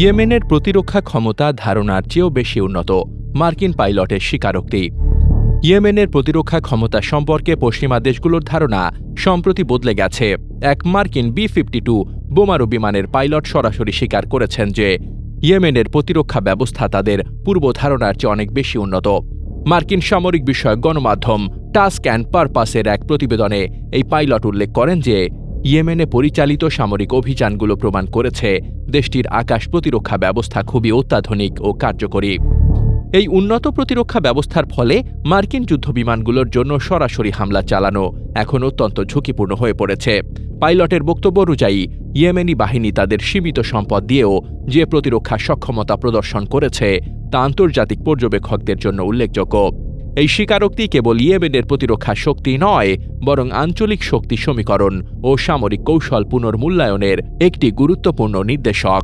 ইয়েমেনের প্রতিরক্ষা ক্ষমতা ধারণার চেয়েও বেশি উন্নত, মার্কিন পাইলটের স্বীকারোক্তি। ইয়েমেনের প্রতিরক্ষা ক্ষমতা সম্পর্কে পশ্চিমা দেশগুলোর ধারণা সম্প্রতি বদলে গেছে। এক মার্কিন বি ফিফটি টু বোমারু বিমানের পাইলট সরাসরি স্বীকার করেছেন যে, ইয়েমেনের প্রতিরক্ষা ব্যবস্থা তাদের পূর্ব ধারণার চেয়ে অনেক বেশি উন্নত। মার্কিন সামরিক বিষয়ক গণমাধ্যম টাস্ক অ্যান্ড পারপাসের এক প্রতিবেদনে এই পাইলট উল্লেখ করেন যে ইয়েমেনে পরিচালিত সামরিক অভিযানগুলো প্রমাণ করেছে, দেশটির আকাশ প্রতিরক্ষা ব্যবস্থা খুবই অত্যাধুনিক ও কার্যকরী। এই উন্নত প্রতিরক্ষা ব্যবস্থার ফলে মার্কিন যুদ্ধবিমানগুলোর জন্য সরাসরি হামলা চালানো এখন অত্যন্ত ঝুঁকিপূর্ণ হয়ে পড়েছে। পাইলটের বক্তব্য অনুযায়ী, ইয়েমেনি বাহিনী তাদের সীমিত সম্পদ দিয়েও যে প্রতিরক্ষা সক্ষমতা প্রদর্শন করেছে, তা আন্তর্জাতিক পর্যবেক্ষকদের জন্য উল্লেখযোগ্য। এই স্বীকারোক্তি কেবল ইয়েমেনের প্রতিরক্ষা শক্তি নয়, বরং আঞ্চলিক শক্তি সমীকরণ ও সামরিক কৌশল পুনর্মূল্যায়নের একটি গুরুত্বপূর্ণ নির্দেশক।